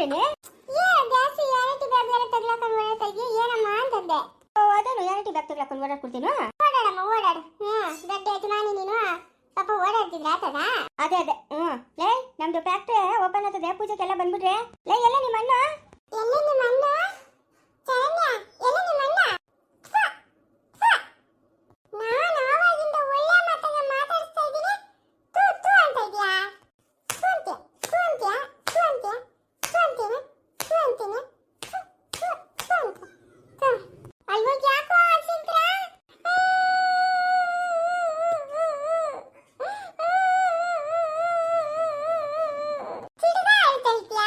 ಬಂದ್ರೇನೆ ಏ ಬ್ಯಾಸಿ ಯಾರಿಟಿ ಬ್ಯಾಗ್ ಎಲ್ಲ ತಗ್ಲಾಕೊಂಡು ಓಡಾಡ್ತಾ ಏನಮ್ಮ ಅಂತಂದೆ. ಓ ಯಾರಿಟಿ ಬ್ಯಾಗ್ ಓಡಾಡ್ ಓಡಾಡ್ಕೊಡ್ತೀನೋ ಓಡಾಡಮ್ಮ ಓಡಾಡು. ಹ್ಮ್ ದೊಡ್ಡ ಯಜಮಾನಿ ನೀನು. ಪಾಪ ಓಡಾಡ್ತಿದ್ರ ಆತದ ಅದೇ ಅದೇ. ಹ್ಮ್ ಲೇ ನಮ್ದು ಫ್ಯಾಕ್ಟ್ರಿ ಓಪನ್ ಆಗ್ತದೆ ಪೂಜೆಗೆಲ್ಲ ಬಂದ್ಬಿಟ್ರೆ ಲೇ ಎಲ್ಲ ನಿಮ್ಮ ಅಣ್ಣ ಎಲ್ಲ ನಿಮ್ಮ ಅಣ್ಣ ಚರಣ್ಯ ಎಲ್ಲ ನಿಮ್ಮ ಅಣ್ಣ ಥ, ಥ. ನಾನು ಆವಾಗಿಂದ ಒಳ್ಳೆ ಮಾತನ್ನ ಮಾತಾಡಿಸ್ತಾ ಇದ್ದೀನಿ ತೂ ತೂ ಅಂತ ಇದೆಯಾ ತೂ ಅಂತ್ಯ ತೂ ಅಂತ್ಯ ತೂ ಅಂತ್ಯ ತೂ ಅಂತೀನಿ ತೂ ಅಂತೀನಿ ಥು, ಥು, ಥು ಅಂತ. ಥು. ಅಲ್ವೋ ಯಾಕೋ ಅರ್ಶಿಂಕ್ರ? ಸಿಡ್ದ ಅಳ್ತಾ ಇದ್ಯಾ?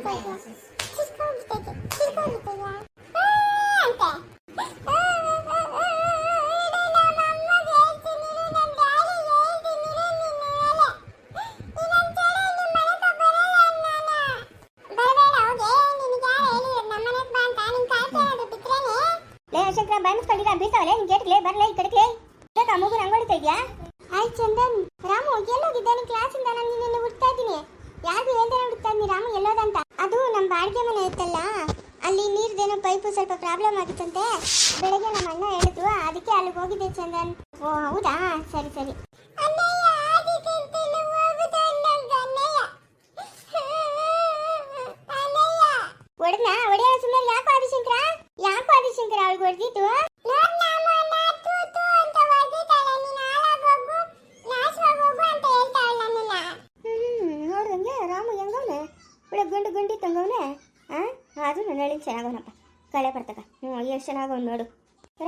ಬೀಳ್ತಾವಲೆ? ನಿನ್ ಕೆಟ್ಲೆ ಬರ್ಲೇ ಈ ಕಡೆಗೆ. ಯಾಕ ಮಗು ನಂಗೋಡಿತಾ ಇದ್ಯಾ? ಆಯ್ ಚಂದನ್, ರಾಮು, ಎಲ್ಲೋಗಿದ್ದಾನೆ? ಕ್ಲಾಸಿಂದ ನಾನು ನಿನ್ನೆ ಹುಡ್ತಾ ಇದ್ದೀನಿ. ಯಾರು ಹೇಳ್ದೇನೆ ಹುಡ್ತಾ ಇದ್ದೀನಿ, ರಾಮು ಎಲ್ಲೋದಂತ? ನಮ್ಮ ಬಾಡಿಗೆ ಮನೆ ಇತ್ತಲ್ಲ, ಅಲ್ಲಿ ನೀರ್ದೇನೋ ಪೈಪು ಸ್ವಲ್ಪ ಪ್ರಾಬ್ಲಮ್ ಆಗಿತ್ತಂತೆ, ಬೆಳಗ್ಗೆ ನಮ್ಮ ಅಣ್ಣ ಹೇಳಿದ್ರು, ಅದಕ್ಕೆ ಅಲ್ಲಿಗೆ ಹೋಗಿದ್ದೆ ಚಂದನ್ ಓ, ಹೌದಾ? ಸರಿ ಸರಿ ಒಡನ ಒಡೆಯ ಸುಮ್ಮನೆ ಯಾಕೋ ಆದಿಶಂಕರ ಯಾಕೋ ಆದಿಶಂಕರ ಅವಳಿಗೆ ಹೊಡೆದಿತ್ತು ಹ್ಮ್ ನೋಡ್ದಂಗೆ ರಾಮು ಹೆಂಗವನೆ ಒಳ್ಳೆ ಗಂಡು ಗಂಡಿ ತಂಗವನೆ ಆ ಅದು ನನ್ನ ಹಳ್ಳಿ ಚೆನ್ನಾಗವನಪ್ಪ ಕಳೆ ಬರ್ತಕ ಹ್ಞೂ ಎಷ್ಟು ಚೆನ್ನಾಗವನು ನೋಡು.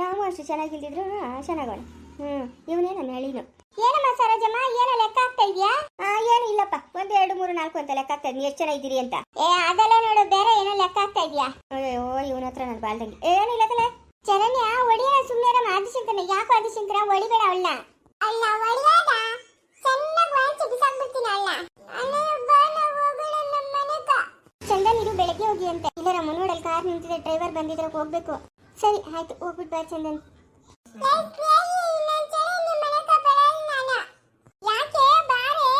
ರಾಮು ಅಷ್ಟು ಚೆನ್ನಾಗಿಲ್ದಿದ್ರು ಚೆನ್ನಾಗೋಣ. ಹ್ಞೂ ಇವನೇ ನನ್ನ ಹಳ್ಳಿನು ಏನಮ್ಮ ಸರೋಜಮ್ಮ ಏನೋ ಲೆಕ್ಕ ಆಗ್ತಾ ಇದೆಯಾ? ಆ ಏನು ಇಲ್ಲಪ್ಪ. ಒಂದು ಎರಡು ಮೂರು ನಾಲ್ಕು ಅಂತ ಲೆಕ್ಕ ಆಗ್ತಾ ಎಷ್ಟು ಇದ್ದೀರಿ ಅಂತ. ಏ ಅದೆಲ್ಲ ನೋಡು ಬೇರೆ ಏನೋ ಲೆಕ್ಕ ಆಗ್ತಾ ಇದೆಯಾ? ಅಯ್ಯೋ ಇವನ ಹತ್ರ ನನ್ನ ಬಾಳ್ದಂಗೆ. ಏನಿಲ್ಲ ತಲೆ ಚರಣ್ಯ ಒಡೆಯ ಸುಮ್ಮನೆ ಆದಿಶಂಕರನ. ಯಾಕೋ ಆದಿಶಂಕರ? ಒಳಿಬೇಡ ಅವಳನ್ನ. ಅಲ್ಲ ಒಳಿಯಾದ ಚೆನ್ನಾಗಿ ವಾಯಿಸಿ ಬಿಸಾಕ್ಬಿಡ್ತೀನಿ ಅಲ್ಲ ಚಂದನ್ ಇದು ಬೆಳಗ್ಗೆ ಹೋಗಿ ಅಂತ. ಇಲ್ಲ ನಮ್ಮ ನೋಡಲ್ ಕಾರ್ ನಿಂತಿದೆ ಡ್ರೈವರ್ ಬಂದಿದ್ರೆ ಹೋಗ್ಬೇಕು. ಸರಿ, ಆಯ್ತು ಹೋಗ್ಬಿಟ್ಟು ಬಾ ಚಂದನ್. ಯಾಕೆ ಬಾರೆ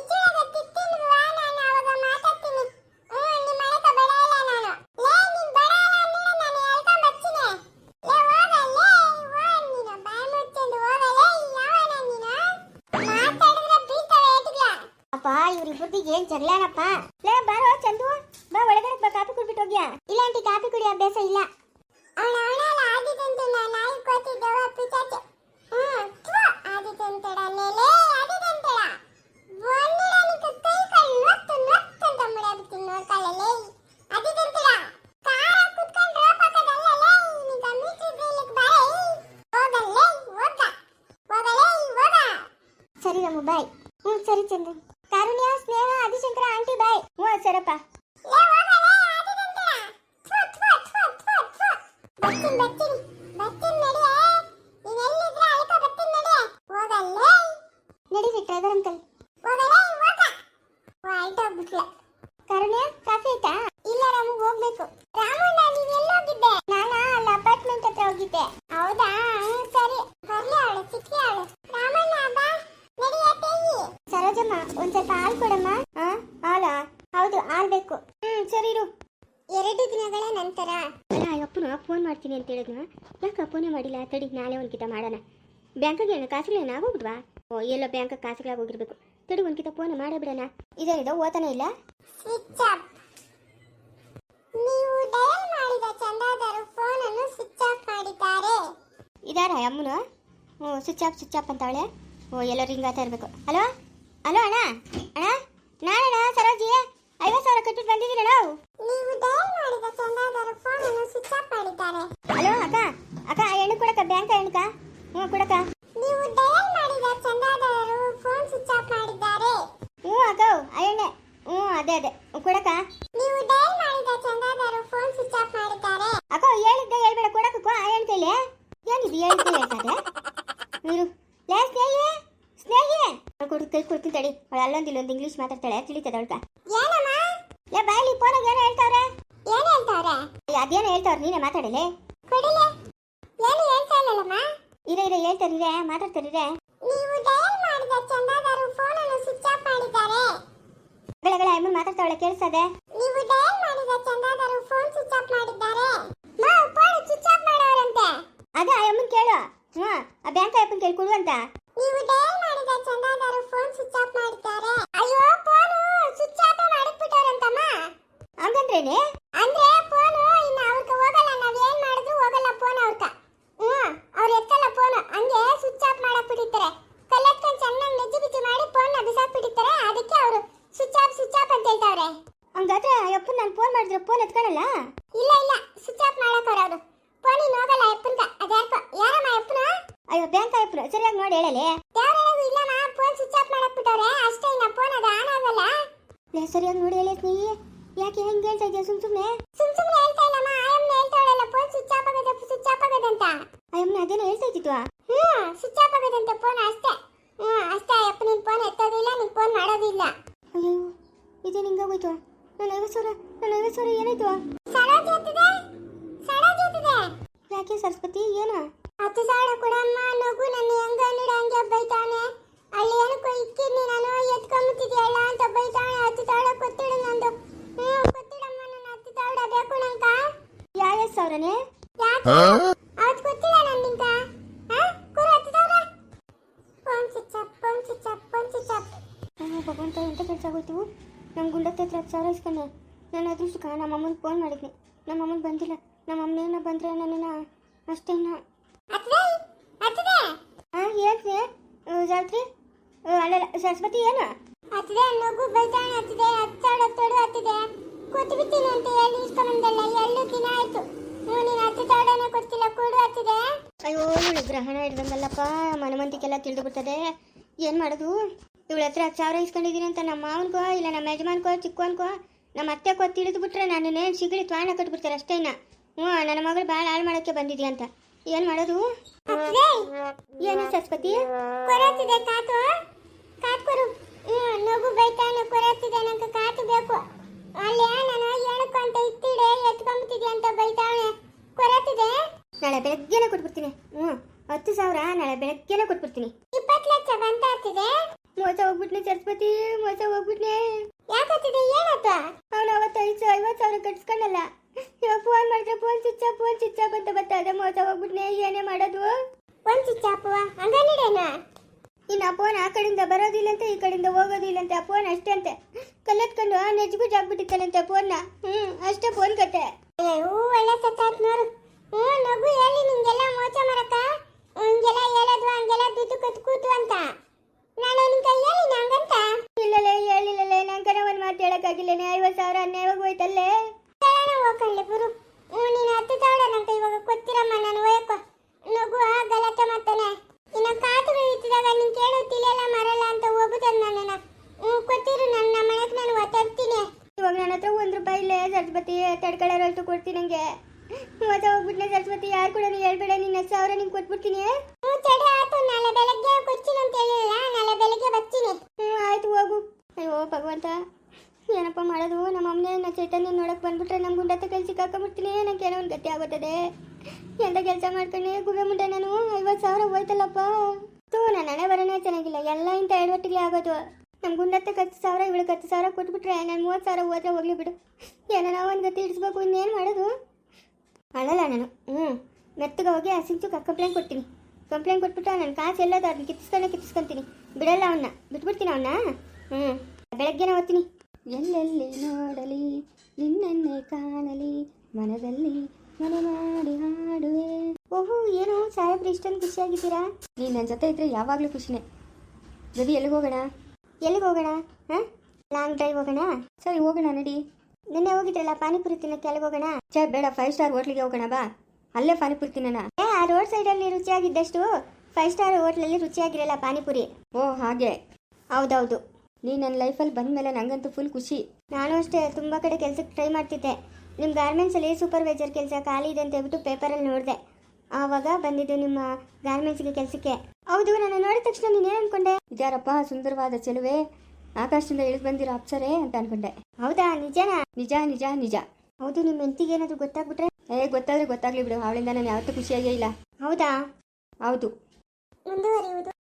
ಇಚ್ಚಳಗ ತಿತ್ತಿಲ್ವಾ ಅಭ್ಯಾಸ ಇಲ್ಲ. ಸರಿ ನಮ್ಮ ಬಾಯ್. ಹ್ಞೂ, ಸರಿ ಚಂದ್ರನ್ ಕಾರುಣ್ಯ, ಸ್ನೇಹ, ಆದಿಶಂಕರ, ಆಂಟಿ, ಬಾಯ್. ಹ್ಞೂ ಸರಪ್ಪ ನಡೀರಿ ಡ್ರೈವರ್ ಅಂಕಲ್ ಹೋಗಲೇ? ಹೋಗ. ಹೊರಟೋಗ್ಬಿಟ್ಲೆ ಕರುಣ್ಯ ಕಾಫಿ ಆಯ್ತಾ? ಇಲ್ಲ ರಾಮು ಹೋಗ್ಬೇಕು. ರಾಮಣ್ಣ ಎಲ್ಲ ಎಲ್ಲೋಗಿದ್ದೆ ನಾನಾ ಅಲ್ಲಿ ಅಪಾರ್ಟ್ಮೆಂಟ್ ಹತ್ರ ಹೋಗಿದ್ದೆ. ಹೌದಾ? ಸರಿ. ಬರ್ಲಿ ಅವಳು ಅವಳು. ರಾಮಣ್ಣ ಬಾ. ನಡಿಯೇ ತೇಯಿ ಸರೋಜಮ್ಮ ಒಂದ್ ಸ್ವಲ್ಪ ಹಾಲು ಕೊಡಮ್ಮ. ಹಾಲಾ? ಹೌದು ಹಾಲ್ ಬೇಕು. ಹ್ಮ್ ಸರಿ ಇರು. ಎರಡು ದಿನಗಳ ನಂತರ. ಅಲ್ಲ ಅಪ್ಪನ ಫೋನ್ ಮಾಡ್ತೀನಿ ಅಂತ ಹೇಳಿದ್ನ. ಯಾಕೆ ಫೋನೇ ಮಾಡಿಲ್ಲ? ತಡಿ ನಾಳೆ ಒಂದ್ಕಿತ ಮಾಡೋಣ. ಬ್ಯಾಂಕಿಗೆ ಏನು ಕಾಸುಗಳೇನು ಆಗೋಗ್ಬಿಡ್ವಾ? ಓ ಎಲ್ಲೋ ಬ್ಯಾಂಕ್ ಕಾಸುಗಳಾಗಿ ಹೋಗಿರ್ಬೇಕು. ತಡಿ ಒಂದ್ಕಿತ ಫೋನ್ ಮಾಡಬಿಡೋಣ ಇದೇನಿದೆ ಓತಾನೆ ಇಲ್ಲ? ಸ್ವಿಚ್ ಆಫ್ ನೀವು ಡಯಲ್ ಮಾಡಿದ ಚಂದಾದರು ಫೋನ್ ಅನ್ನು ಸ್ವಿಚ್ ಆಫ್ ಮಾಡಿದ್ದಾರೆ. ಇದಾರ ಅಮ್ಮನು? ಹ್ಞೂ ಸ್ವಿಚ್ ಆಫ್ ಸ್ವಿಚ್ ಆಫ್ ಅಂತವಳೆ? ಓ ಎಲ್ಲೋ ರಿಂಗ್ ಇರಬೇಕು. ಹಲೋ ಹಲೋ ಅಣ್ಣ? ಅಣ್ಣ? ನಾನಣ್ಣ ಸರೋಜಿ ಐವತ್ತು ಸಾವಿರ ಕಟ್ಟಿಟ್ಟು ಬಂದಿದ್ದೀರ ನಾವು? ನೀವು ಡಯಲ್ ಮಾಡಿದ ಚಂದಾದಾರ ಫೋನ್ ಅನ್ನು ಸ್ವಿಚ್ ಆಫ್ ಮಾಡಿದ್ದಾರೆ. ಹಲೋ ಅಕ್ಕ. ಅಕ್ಕ ಹೆಣ್ಣು ಕೊಡಕ್ಕ ಬ್ಯಾಂಕ್ ಹೆಣ್ಣಕ ಹ್ಞೂ ಕೊಡಕ್ಕ. ನೀವು ಡಯಲ್ ಮಾಡಿದ ಚಂದಾದಾರರು ಫೋನ್ ಸ್ವಿಚ್ ಆಫ್ ಮಾಡಿದ್ದಾರೆ. ಹ್ಞೂ ಅಕ್ಕ. ಎಣ್ಣೆ ಹ್ಞೂ ಅದೇ ಅದೇ. ಕೊಡಕ್ಕ. ನೀವು ಡಯಲ್ ಮಾಡಿದ ಚಂದಾದಾರರು ಫೋನ್ ಸ್ವಿಚ್ ಆಫ್ ಮಾಡಿದ್ದಾರೆ. ಅಕ್ಕ ಹೇಳಿದ್ದೆ ಹೇಳ್ಬೇಡ ಕೊಡಕ್ಕೂ ಆ ಹೆಣ್ಣು ಕೈಲಿ ಏನಿದು ಹೇಳಿದ್ದೆ ಹೇಳ್ತಾರೆ ನೀರು ಲೇ ಸ್ನೇಹಿ? ಸ್ನೇಹಿ? ಕೊಡು ಕೈ ಕೊಡ್ತೀನಿ ತಡಿ. ಅವಳು ಅಲ್ಲೊಂದು ಇಲ್ಲೊಂದು ಇಂಗ್ಲೀಷ್ ಮಾತಾಡ್ತಾಳೆ ತಿಳಿತದ ಅವಳ್ಕ ಏನಮ್ಮ ಲೇ ಬಾಯ್ಲಿ ಫೋನಾಗ ಏನೋ ಹೇಳ್ತಾವ್ರೆ ಏನ್ ಹೇಳ್ತಾವ್ರೆ ಅಯ್ಯ, ಅದೇನೋ ಹೇಳ್ತಾವ್ರೆ ನೀನೇ ಮಾತಾಡಲೆ ಕೊಡಿಲೆ ಏನು ಹೇಳ್ತಾ ಇಲ್ಲಲ್ಲಮ್ಮ ಇರ ಇರ ಹೇಳ್ತಾರಿರೆ ಮಾತಾಡ್ತಾರಿರೆ ನೀವು ಡಯಲ್ ಮಾಡಿದ ಚಂದಾದಾರರು ಫೋನ್ ಅನ್ನು ಸ್ವಿಚ್ ಆಫ್ ಮಾಡಿದ್ದಾರೆ ಗಳಗಳ ಅಮ್ಮ ಮಾತಾಡ್ತಾವಳೆ ಕೇಳಿಸದೆ ನೀವು ಡಯಲ್ ಮಾಡಿದ ಚಂದಾದಾರರು ಫೋನ್ ಸ್ವಿಚ್ ಆಫ್ ಮಾಡಿದ್ದಾರೆ ಮಾ ಫೋನ್ ಸ್ವಿಚ್ ಆಫ್ ಮಾಡೋರಂತೆ ಅದ ಆ ಅಮ್ಮನ್ ಕೇಳು ಹ್ಞೂ ಆ ಬ್ಯಾಂಕ್ ಅಪ್ಪನ್ ಕೇಳಿ ಕೊಡು ಅಂತ ನೀವು ಡಯಲ್ ಮಾಡಿದ ಚಂದಾದಾರರು ಫೋನ್ ಸ್ವಿಚ್ ಆಫ್ ಮಾಡಿದ್ದಾರೆ ಅಯ್ಯೋ ಫೋನ್ ಸ್ವಿಚ್ ಆಫ್ ಮಾಡಿಬಿಟ್ಟವ್ರಂತಮ್ಮ ಹಂಗಂದ್ರೇನೆ ಅಂದ್ರೆ ಫೋನು ಇನ್ನು ಅವ್ರಿಗೆ ಹೋಗಲ್ಲ ನಾವ್ ಏನ್ ಮಾಡಿದ್ರು ಹೋಗಲ್ಲ ಫೋನ್ ಅವ್ರಕ ಹ್ಮ್ ಅವ್ರು ಎತ್ತಲ್ಲ ಫೋನ್ ಹಂಗೆ ಸ್ವಿಚ್ ಆಫ್ ಮಾಡಕ್ ಬಿಟ್ಟಿರ್ತಾರೆ ಕಲ್ಲೆತ್ಕೊಂಡ್ ಚೆನ್ನಾಗಿ ನೆಜ್ಜಿ ಬಿಚ್ಚಿ ಮಾಡಿ ಫೋನ್ನ ಬಿಸಾಕ್ ಬಿಟ್ಟಿರ್ತಾರೆ ಅದಕ್ಕೆ ಅವರು ಸ್ವಿಚ್ ಆಫ್ ಸ್ವಿಚ್ ಆಫ್ ಅಂತ ಹೇಳ್ತಾವ್ರೆ ಹಂಗಾದ್ರೆ ಆ ಅಪ್ಪನ್ ನಾನು ಫೋನ್ ಮಾಡಿದ್ರೆ ಫೋನ್ ಎತ್ಕೊಳಲ್ಲ? ಇಲ್ಲ ಇಲ್ಲ. ಸ್ವಿಚ್ ಆಫ್ ಮಾಡಕ್ಕವ್ರ ಅವರು ಫೋನ್ ನೋಗಲ್ಲ ಹೋಗಲ್ಲ ಅಪ್ಪನ್ಕ ಅದ್ಯಾರ್ಕೋ ಯಾರಮ್ಮ ಅಪ್ಪನ? ಅಯ್ಯೋ ಬ್ಯಾಂಕ್ ಅಪ್ಪನ ಸರಿಯಾಗಿ ನೋಡಿ ಹೇಳಲಿ. ದೇವ್ರೇನಾಗೂ ಇಲ್ಲಮ್ಮ ಫೋನ್ ಸ್ವಿಚ್ ಆಫ್ ಮಾಡಕ್ಬಿಟ್ಟವ್ರೆ ಅಷ್ಟೇ ಇನ್ನ ಫೋನ್ ಅದು ಆನ್ ಆಗಲ್ಲ. ಲೇ ಸರಿಯಾಗಿ ನೋಡಿ ಹೇಳಿ ಸ್ನೇಹಿ. ಯಾಕೆ ಹೆಂಗ್ ಹೇಳ್ತಾ ಇದೆಯಾ? ಸುಮ್ ಸುಮ್ನೆ. ಸುಮ್ ಸುಮ್ನೆ ಹೇಳ್ತಾ ಇಲ್ಲಮ್ಮ ಆಯಮ್ಮನ ಹೇಳ್ತಾವಳಲ್ಲ ಫೋನ್ ಸ್ವಿಚ್ ಆಫ್ ಆಗದೆ ಸ್ವಿಚ್ ಆಫ್ ಆಗದಂತ ಅಂತ. ಅಮ್ಮನ ಅದೇನೋ ಹೇಳ್ತಾ ಇದ್ದಿತ್ತು ಹ್ಮ್ ಸ್ವಿಚ್ ಆಫ್ ಆಗದಂತೆ ಫೋನ್ ಅಷ್ಟೇ. ಹ್ಮ್ ಅಷ್ಟೇ. ಅಪ್ಪ ನಿನ್ ಫೋನ್ ಎತ್ತೋದಿಲ್ಲ ನಿನ್ ಫೋನ್ ಮಾಡೋದಿಲ್ಲ ಅಯ್ಯೋ ಇದೇ ಹಿಂಗಾಗೋಯ್ತು ನನ್ನ ಐವತ್ತು ಸಾವಿರ ನನ್ನ ಐವತ್ತು ಸಾವಿರ ಏನಾಯ್ತು? ಯಾಕೆ ಸರಸ್ವತಿ ಏನು? ಹತ್ತು ಸಾವಿರ ಕೊಡಮ್ಮ ನಗು ನನ್ನ ಹೆಂಗ ನೀಡ ಹಂಗೆ ಬೈತಾನೆ ಅಲ್ಲಿ ಏನಕ್ಕೋ ಇಕ್ಕಿದ್ನಿ ನಾನು ಎತ್ಕೊಂಬಿಟ್ಟಿದ್ಯಲ್ಲ ಅಂತ ಬೈತಾನೆ ಹತ್ತು ಸಾವಿರ ಕೊತ್ತಿಡು ನಂದು. ಹ್ಮ್ ಕೊತ್ತಿಡಮ್ಮ ನನ್ನ ಹತ್ತು ಸಾವಿರ ಬೇಕು ನಂಕ ಯಾವ ಸಾವಿರನೇ? ಯಾಕೆ ಅವತ್ತು ಕೊತ್ತಿಲ್ಲ ನಾನು ನಿಂಕ ಹಾ ಕುರು ಹತ್ತು ಸಾವಿರ phone switch off phone switch off phone switch off ಅಯ್ಯೋ ಭಗವಂತ ಎಂತ ಕೆಲಸ ಆಗೋಯ್ತು ನಮ್ಮ ಗುಂಡತ್ತೆ ಹತ್ರ ಹತ್ತು ಸಾವಿರ ಇಸ್ಕೊಂಡೆ ನನ್ನ ನಮ್ಮ ಫೋನ್ ಮಾಡಿದ್ನಿ. ನಮ್ಮ ಅಮ್ಮನ ಬಂದಿಲ್ಲ. ನಮ್ಮ ಅಮ್ಮನೇನ ಬಂದರೆ ನನ್ನನ್ನು ಅಷ್ಟೇನ ಅತ್ತೆ ಹಾಂ ಹೇಳ್ತೀನಿ. ಜಾತ್ರಿ? ಅಲ್ಲ ಸರಸ್ವತಿ ಏನು? ಹತ್ತಿದೆ ನಗು ಬೈತಾನೆ ಹತ್ತಿದೆ ಹತ್ತು ಸಾವಿರ ತೊಡು ಹತ್ತಿದೆ ಕೂತು ಬಿಡ್ತೀನಿ ಅಂತ ಹೇಳಿ ಇಸ್ಕೊಂಬಂದಲ್ಲ ಎಲ್ಲೂ ದಿನ ಆಯ್ತು. ನೀನು ಹತ್ತು ಸಾವಿರನೇ ಕೊಡ್ತಿಲ್ಲ ಕೂಡು ಹತ್ತಿದೆ ಅಯ್ಯೋ ಇವಳು ಗ್ರಹಣ ಹಿಡ್ದಂಗಲ್ಲಪ್ಪ ಮನಮಂತಿಕೆಲ್ಲ ತಿಳಿದು ಬಿಡ್ತದೆ. ಏನು ಮಾಡೋದು? ಇವಳ ಹತ್ರ ಹತ್ತು ಸಾವಿರ ಇಸ್ಕೊಂಡಿದ್ದೀನಿ ಅಂತ ನಮ್ಮ ಮಾವನ್ಕೋ ಇಲ್ಲ ನಮ್ಮ ಯಜಮಾನ್ಕೋ ಚಿಕ್ಕವನ್ಕೋ ನಮ್ಮ ಅತ್ತೆ ಅತ್ತೆಕೋ ತಿಳಿದು ಬಿಟ್ರೆ ನನ್ನನ್ನೇ ಸಿಗಡಿ ತ್ವಾಣ ಕಟ್ಬಿಡ್ತಾರೆ ಅಷ್ಟೇನ ಹ್ಞೂ ನನ್ನ ಮಗಳು ಭಾಳ ಹಾಳು ಮಾಡೋಕ್ಕೆ ಬಂದಿದ್ಯಾ ಅಂತ. ಏನು ಮಾಡೋದು? ಏನು ಸರಸ್ವತಿ? ಕಾತು ಕಾತ್ಕೊರು ನಗು ಬೈತಾನೆ ಕೊರತ್ತಿದೆ ನಂಗೆ ಕಾತು ಬೇಕು ಅಲ್ಲಿ ನಾನು ಏನಕ್ಕೂ ಅಂತ ಇತ್ತಿಡೆ ಎತ್ಕೊಂಬಿಟ್ಟಿದ್ಯಾ ಅಂತ ಬೈತಾನೆ ಕೊರತ್ತಿದೆ ನಾಳೆ ಬೆಳಗ್ಗೆನೆ ಕೊಟ್ಬಿಡ್ತೀನಿ ಹ್ಞೂ ಹತ್ತು ಸಾವಿರ ನಾಳೆ ಬೆಳಗ್ಗೆನೆ ಕೊಟ್ಬಿಡ್ತೀನಿ ಇಪ್ಪತ್ತು ಲಕ್ಷ ಬಂತ ಹತ್ತಿದೆ ಮೋಸ ಹೋಗ್ಬಿಟ್ನೆ ಸರಸ್ವತಿ ಮೋಸ ಹೋಗ್ಬಿಟ್ನೆ ಯಾಕತ್ತಿದೆ ಏನಾಯ್ತು ಅವನು ಅವತ್ತು ಐದು ಐವತ್ತು ಸಾವಿರ ಕಟ್ಸ್ಕೊಂಡಲ್ಲ ಇವಾಗ ಫೋನ್ ಮಾಡಿದ್ರೆ ಒಂದು ಫೋನ್ ಅಂತ ಬರ್ತಾದೆ ಮೋಸ ಹೋಗ್ಬಿಟ್ನೆ ಏನೇ ಮಾಡೋದು? ಒಂದು ಆಫ್ ಹಂಗನಿಡೇನು ಇನ್ನು ಫೋನ್ ಆ ಕಡೆಯಿಂದ ಬರೋದಿಲ್ಲಂತೆ ಈ ಕಡೆಯಿಂದ ಹೋಗೋದಿಲ್ಲಂತೆ ಅಂತ ಫೋನ್ ಅಷ್ಟೇ ಅಂತೆ. ಕಲ್ಲೆತ್ಕೊಂಡು ನೆಜ್ಗೂ ಜಾಗ್ಬಿಟ್ಟಿತ್ತಾನಂತೆ ಫೋನ್ನ ಹ್ಞೂ ಅಷ್ಟೇ ಫೋನ್ ಕತೆ. ಹೂ ಒಳ್ಳೆ ಸತ್ತಾತ್ ನೋಡು. ಹ್ಞೂ ನಗು ಹೇಳಿ ನಿಂಗೆಲ್ಲ ಮೋಸ ಮಾಡಕ್ಕ? ಹಂಗೆಲ್ಲ ಹೇಳೋದು ಹಂಗೆಲ್ಲ ದುಡ್ಡು ಕತ್ ಕೂತು ಅಂತ ನಾನು ನಿಂಗೆ ಹೇಳಿ ಹಂಗಂತ ಇಲ್ಲಲೇ ಹೇಳಿಲ್ಲಲೇ ನಂಗೆ ಒಂದು ಮಾತು ಹೇಳೋಕ್ಕಾಗಿಲ್ಲನೇ ಐವತ್ತು ಸಾವಿರ ಅನ್ಯಾಯವಾಗಿ ಹೋಯ್ತಲ್ಲೇ ಹೇಳೋಣ ಹೋಗಲ್ಲ ಗುರು ಹ್ಞೂ ನೀನು ಹತ್ತು ಸಾವಿರ ನಂಗೆ ಇವಾಗ ಕೊತ್ತಿರಮ್ಮ ನಾನು ಒಯ್ಯಕ್ಕ ನಗು ಆ ಗಲಾಟೆ ಮಾಡ್ತಾನೆ ಇನ್ನು ಕಾತುಗಳು ಇತ್ತಿದಾಗ ನೀನು ಕೇಳೋ ತಿಳಿಯಲ್ಲ ಮರಲ್ಲ ಅಂತ ಹೋಗುತ್ತದೆ ನನ್ನನ್ನು ಹ್ಞೂ ಕೊತ್ತಿರು ನನ್ನ ಮನೆಗೆ ನಾನು ಒತ್ತಾಡ್ತೀನಿ ಇವಾಗ ನನ್ನ ಹತ್ರ ಒಂದು ರೂಪಾಯಿ ಇಲ್ಲೇ ಸರಸ್ವತಿ ತಡ್ಕೊಳ್ಳೋರು ಕೊಡ್ತೀನಿ ನನಗೆ ಮೋಸ ಹೋಗ್ಬಿಟ್ನೆ ಸರಸ್ವತಿ ಯಾರು ಕೂಡ ನೀನು ಹೇಳ್ಬೇಡ ನಿನ್ನ ಹತ್ತು ಸಾವಿರ ನಿಂಗೆ ಕೊಟ್ಬಿಡ್ತೀನಿ. ಹ್ಞೂ ತಡೆ ಆಯ್ತು ನಾಳೆ ಬೆಳಗ್ಗೆ ಕೊಡ್ತೀನಿ ಅಂತ ಹೇಳಿಲ್ಲ ನಾಳೆ ಬೆಳಗ್ಗೆ ಬರ್ತೀನಿ. ಹ್ಞೂ ಆಯ್ತು ಹೋಗು. ಅಯ್ಯೋ ಭಗವಂತ ಏನಪ್ಪ ಮಾಡೋದು? ನಮ್ಮ ಅಮ್ಮನೇ ನನ್ನ ಚೈತನ್ಯ ನೋಡಕ್ಕೆ ಬಂದ್ಬಿಟ್ರೆ ನಮ್ಮ ಗುಂಡತ್ತ ಕೆಲಸ ಹಾಕೊಂಡ್ಬಿಡ್ತೀನಿ ನಂಗೆ ಏನೋ ಒಂದು ಗತಿ ಆಗುತ್ತದೆ. ಎಂತ ಕೆಲಸ ಮಾಡ್ಕೊಂಡು ಗುಬೆ ಮುಂಡೆ ನಾನು ಐವತ್ತು ಸಾವಿರ ಹೋಯ್ತಲ್ಲಪ್ಪ. ತೋ ನನ್ನ ಹಣೆ ಬರೋನೇ ಚೆನ್ನಾಗಿಲ್ಲ. ಎಲ್ಲ ಇಂಥ ಎಡವಟ್ಟಿಗೆ ಆಗೋದು. ನಮ್ಮ ಗುಂಡತ್ತೆ ಹತ್ತು ಸಾವಿರ ಇವಳಿಗೆ ಹತ್ತು ಸಾವಿರ ಕೊಟ್ಬಿಟ್ರೆ ನಾನು ಮೂವತ್ತು ಸಾವಿರ ಹೋದ್ರೆ ಹೋಗ್ಲಿ ಬಿಡು. ಏನೋ ನಾವು ಒಂದು ಗತಿ ಇಡಿಸ್ಬೇಕು, ಇನ್ನೇನು ಮಾಡೋದು? ಅಳಲ್ಲ ನಾನು ಹ್ಞೂ ಮೆತ್ತಗೆ ಹೋಗಿ ಆ ಸಿಂಚುಗೆ ಕಂಪ್ಲೇಂಟ್ ಕೊಡ್ತೀನಿ. ಕಂಪ್ಲೇಂಟ್ ಕೊಟ್ಬಿಟ್ಟು ನನ್ನ ಕಾಸು ಎಲ್ಲದ ಅದನ್ನ ಕಿತ್ತಿಸ್ಕೊಂಡೆ ಬಿಡಲ್ಲ ಅವನ್ನ ಬಿಟ್ಬಿಡ್ತೀನಿ ಅವನ್ನ ಹ್ಞೂ ಬೆಳಗ್ಗೆನೇ ಓದ್ತೀನಿ. ಎಲ್ಲೆಲ್ಲಿ ನೋಡಲಿ, ನಿನ್ನನ್ನೇ ಕಾಣಲಿ, ಮನದಲ್ಲಿ ಮನೆ ಮಾಡಿ ಹಾಡುವೆ. ಓಹೋ, ಏನು ಸಾಹೇಬ್ರು, ಇಷ್ಟೊಂದು ಖುಷಿಯಾಗಿದ್ದೀರಾ? ನೀನು ನನ್ನ ಜೊತೆ ಇದ್ರೆ ಯಾವಾಗಲೂ ಖುಷಿನೇ. ಗದಿ ಎಲ್ಲಿಗೆ ಹೋಗೋಣ? ಎಲ್ಲಿಗೆ ಹೋಗೋಣ? ಹಾಂ? ಲಾಂಗ್ ಡ್ರೈವ್ ಹೋಗೋಣ? ಸರಿ, ಹೋಗೋಣ, ನಡಿ. ನಿನ್ನೆ ಹೋಗಿದ್ರಲ್ಲ, ಪಾನಿಪುರಿ ತಿನ್ನಕ್ಕೆ ಅಲ್ಲಿಗೆ ಹೋಗೋಣ? ಚೆ ಬೇಡ ಫೈವ್ ಸ್ಟಾರ್ ಹೋಟ್ಲಿಗೆ ಹೋಗೋಣ, ಬಾ. ಅಲ್ಲೇ ಪಾನಿಪುರಿ ತಿನ್ನೋಣ. ಏ, ಆ ರೋಡ್ ಸೈಡಲ್ಲಿ ರುಚಿಯಾಗಿದ್ದಷ್ಟು ಫೈವ್ ಸ್ಟಾರ್ ಹೋಟ್ಲಲ್ಲಿ ರುಚಿಯಾಗಿರಲ್ಲ ಪಾನಿಪುರಿ. ಓ, ಹಾಗೆ. ಹೌದೌದು. ನೀ ನನ್ನ ಲೈಫಲ್ಲಿ ಬಂದಮೇಲೆ ನನಗಂತೂ ಫುಲ್ ಖುಷಿ. ನಾನು ಅಷ್ಟೇ, ತುಂಬ ಕಡೆ ಕೆಲಸಕ್ಕೆ ಟ್ರೈ ಮಾಡ್ತಿದ್ದೆ. ನಿಮ್ಮ ಗಾರ್ಮೆಂಟ್ಸಲ್ಲಿ ಸೂಪರ್ವೈಸರ್ ಕೆಲಸ ಖಾಲಿ ಇದೆ ಅಂತ ಹೇಳ್ಬಿಟ್ಟು ಪೇಪರಲ್ಲಿ ನೋಡಿದೆ. ಆವಾಗ ಬಂದಿದ್ದು ನಿಮ್ಮ ಗಾರ್ಮೆಂಟ್ಸ್ಗೆ ಕೆಲಸಕ್ಕೆ. ಹೌದು ನಾನು ನೋಡಿದ ತಕ್ಷಣ ನೀನೇನು ಅನ್ಕೊಂಡೆ? ಇದ್ಯಾರಪ್ಪ ಸುಂದರವಾದ ಚೆಲುವೆ. ಆಕಾಶದಿಂದ ಇಳಿದು ಬಂದಿರೋ ಅಪ್ಸರೇ ಅಂತ ಅನ್ಕೊಂಡೆ. ಹೌದಾ ನಿಜನಾ? ನಿಜ ನಿಜ ನಿಜ. ಹೌದು ನಿಮ್ಮ ಹೆಂಡತಿಗೆ ಏನಾದರೂ ಗೊತ್ತಾಗ್ಬಿಟ್ರೆ? ಏ ಗೊತ್ತಾದ್ರೆ ಗೊತ್ತಾಗ್ಲಿ ಬಿಡು. ಅವಳಿಂದ ನಾನು ಯಾವತ್ತೂ ಖುಷಿಯಾಗೇ ಇಲ್ಲ. ಹೌದಾ? ಹೌದು. ಮುಂದುವರಿಯುವುದು.